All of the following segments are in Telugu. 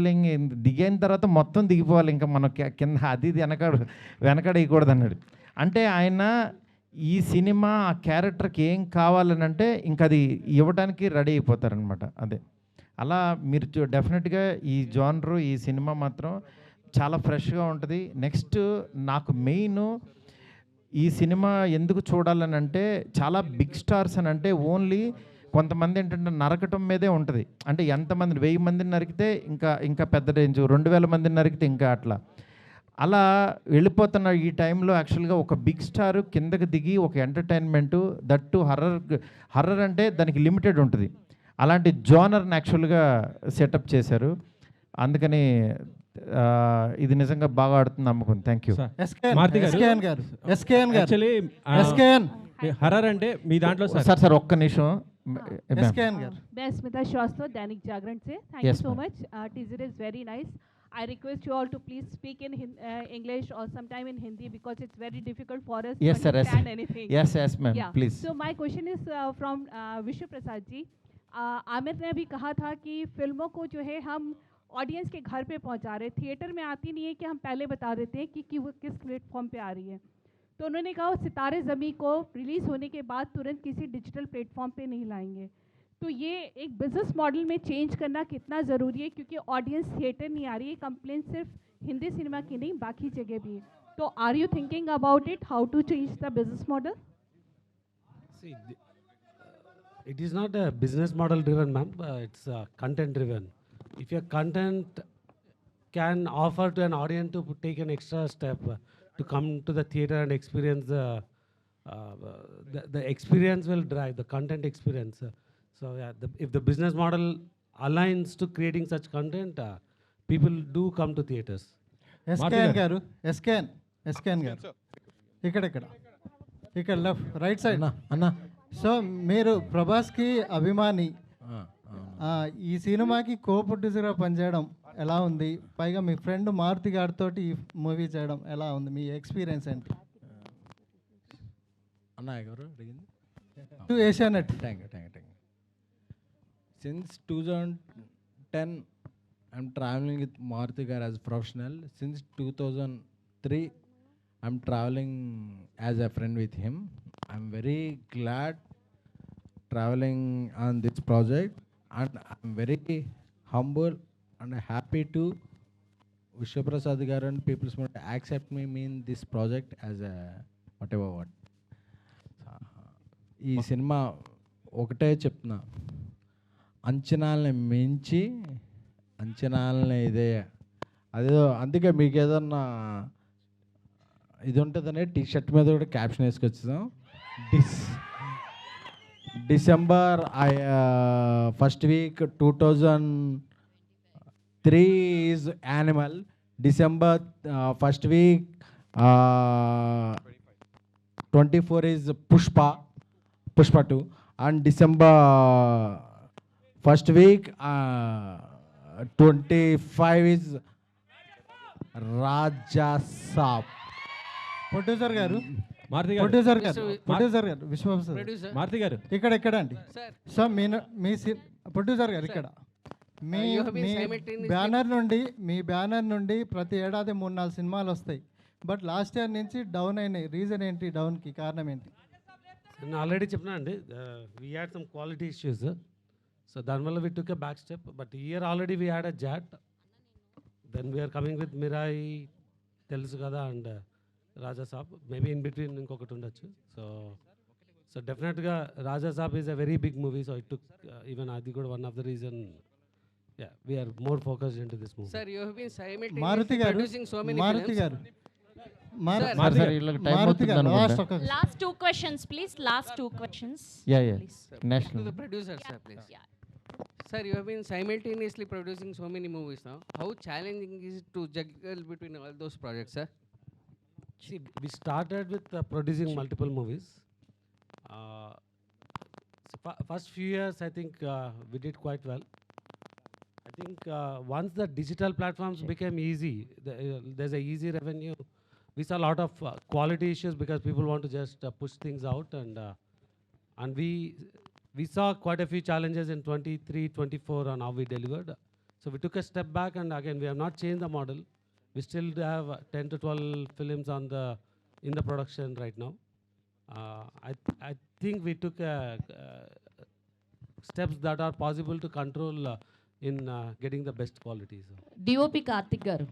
దిగిన తర్వాత మొత్తం దిగిపోవాలి ఇంకా మనం కింద అది ఇది వెనకడేయకూడదు అన్నాడు. అంటే ఆయన ఈ సినిమా ఆ క్యారెక్టర్కి ఏం కావాలని అంటే ఇంకా అది ఇవ్వడానికి రెడీ అయిపోతారనమాట అదే. అలా మీరు చూ- డెఫినెట్గా ఈ జానరు ఈ సినిమా మాత్రం చాలా ఫ్రెష్గా ఉంటుంది. నెక్స్ట్ నాకు మెయిన్ ఈ సినిమా ఎందుకు చూడాలని అంటే చాలా బిగ్ స్టార్స్ అని అంటే ఓన్లీ కొంతమంది ఏంటంటే నరకటం మీదే ఉంటుంది. అంటే ఎంతమంది వెయ్యి మందిని నరికితే ఇంకా ఇంకా పెద్ద రేంజ్ రెండు వేల మందిని నరికితే ఇంకా అట్లా. అలా వెళ్ళిపోతున్న ఈ టైంలో యాక్చువల్గా ఒక బిగ్ స్టార్ కిందకి దిగి ఒక ఎంటర్టైన్మెంటు దట్టు హర్రర్ హర్రర్ అంటే దానికి లిమిటెడ్ ఉంటుంది. అలాంటి జోనర్ని యాక్చువల్గా సెటప్ చేశారు. అందుకని ఇది నిజంగా బాగా ఆడుతుంది నమ్మకం. Thank you SKN garu. SKN garu horror అంటే మీ దాంట్లో సార్. సార్ సార్ ఒక్క నిమిషం. हाँ। uh, मैं स्मिता श्रीवास्तव दैनिक जागरण से। Thank you so much teaser is very nice I request you all to please speak in English और some time in Hindi because it's very difficult for us please so my question is from Vishwa Prasad ji Aamir ने अभी कहा था कि फ़िल्मों को जो है हम ऑडियंस के घर पे पहुँचा रहे थिएटर में आती नहीं है कि हम पहले बता देते हैं कि, कि वो किस प्लेटफॉर्म पे आ रही है। तो उन्होंने कहा सितारे ज़मी को रिलीज़ होने के बाद तुरंत किसी डिजिटल प्लेटफॉर्म पे नहीं लाएँगे तो ये एक बिज़नेस मॉडल में चेंज करना कितना ज़रूरी है क्योंकि ऑडियंस थिएटर नहीं आ रही है कंप्लेन सिर्फ़ हिंदी सिनेमा की नहीं बाकी जगह भी तो are you thinking about it how to change the business model it is not a business model driven, ma'am. It's uh, content driven. If your content can offer to an audience to take an extra step to come to the theater and experience the, uh, uh, the, the experience will drive the content experience. Uh, so yeah, the, if the business model aligns to creating such content, uh, people do come to theaters. SKN garu SKN SKN garu ఇక్కడ ఇక్కడ ఇక్కడ లెఫ్ట్ రైట్ సైడ్ అన్న సో మీరు ప్రభాస్కి అభిమాని ఈ సినిమాకి కో ప్రొడ్యూసర్గా పనిచేయడం ఎలా ఉంది? పైగా మీ ఫ్రెండ్ మారుతి గారితో ఈ మూవీ చేయడం ఎలా ఉంది? మీ ఎక్స్పీరియన్స్ ఏంటి? అన్న ఎవరు అడిగింది? To Asianet thank you thank you thank you. Since two thousand ten I'm travelling with Maruthi garu as professional since two thousand three I'm travelling as a friend with him I'm very glad travelling on this project and I'm very humble and happy to Vishwaprasad garu and peoples accept me mean this project as a whatever what ఈ సినిమా ఒకటే చెప్తున్నా. అంచనాలని మించి అంచనాలని ఇదే. అదేదో అందుకే మీకు ఏదన్నా ఇది ఉంటుందనే టీ షర్ట్ మీద కూడా caption వేసుకొచ్చాం this December first week two thousand three is Animal December first week twenty four is Pushpa Pushpa two and December first week twenty five is Raja Saab producer garu? Maruthi garu. Producer గారు. ప్రొడ్యూసర్ గారు. ప్రొడ్యూసర్ మారుతి గారు. ఇక్కడ ఇక్కడ అండి సార్ సో మీ న- మీ సి- ప్రొడ్యూసర్ గారు ఇక్కడ. మీ మీ బ్యానర్ నుండి మీ బ్యానర్ నుండి ప్రతి ఏడాది మూడు నాలుగు సినిమాలు వస్తాయి. బట్ లాస్ట్ ఇయర్ నుంచి డౌన్ అయినాయి. రీజన్ ఏంటి డౌన్కి? కారణం ఏంటి? నేను ఆల్రెడీ చెప్పినా అండి we had some quality issues so దానివల్ల we took a back step but year already we had a jolt then we're coming with Mirai తెలుసు కదా and Raja Saab maybe in between ఇంకొకటి ఉండొచ్చు. సో సో డెఫినెట్గా Raja Saab is a very big movie so it took even అది కూడా one of the reason Yeah we are more focused in to this movie sir you have been Maruti simultaneously garu producing so many Maruti garu మారు- Sir. సార్ సార్ వీళ్ళకి టైం మారుతి అవుతుంది గారు లాస్ట్ అనుకుంటా ఒక Last two questions, please. Last two questions. Yeah yeah Please. to national the producer sir please Yeah. sir you have been simultaneously producing so many movies now how challenging is it to juggle between all those projects sir See, we started with uh, producing multiple movies. Uh, so fir- first few years, I think uh, we did quite well. I think uh, once the digital platforms became easy, the, uh, there's a easy revenue. We saw a lot of uh, quality issues because people want to just uh, push things out, and uh, and we we saw quite a few challenges in 23, 24 on how we delivered. So we took a step back and again, we have not changed the model. We still have uh, 10 to 12 films on the, in the production right now. Uh, I, th- I think we took steps that are possible to control uh, in uh, getting the best qualities. DOP Karthik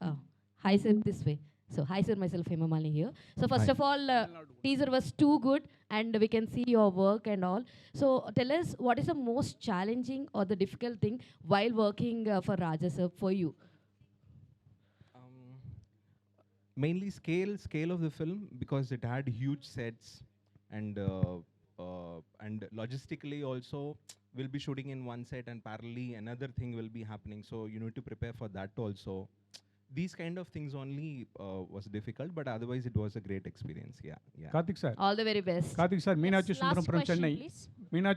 Oh, hi sir, this way. So hi sir, myself Hema here. So first Hi. of all, uh, teaser was too good and we can see your work and all. So tell us what is the most challenging or the difficult thing while working uh, for Raja sir for you? Um, mainly scale, scale of the film because it had huge sets and uh, uh, and logistically also we'll be shooting in one set and parallelly another thing will be happening. So you need to prepare for that also. These kind of things only uh, was difficult but otherwise it was a great experience. Yeah yeah. Karthik sir. All the very best. Karthik sir meenachi sundaram from chennai. meenachi